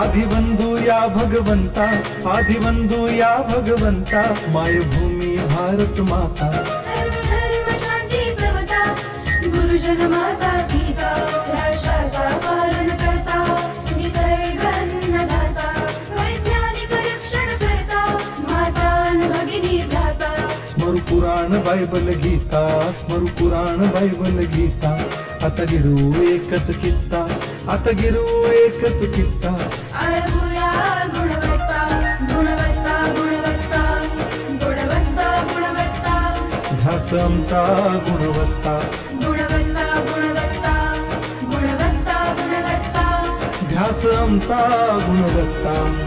आधी बंधु या भगवंता आदिवंदू या भगवंता मायभूमी भारत माता. गुरुजन माता पिता राष्ट्राचा पालन करता पुराण बायबल गीता स्मरू पुराण बायबल गीता. आता गिरू एकच कित्ता. आता गिरू एकच कित्ता. अळगुया गुणवत्ता गुणवत्ता गुणवत्ता गुणवत्ता गुणवत्ता. ध्यास आमचा गुणवत्ता. गुणवत्ता गुणवत्ता गुणवत्ता गुणवत्ता. ध्यास आमचा गुणवत्ता.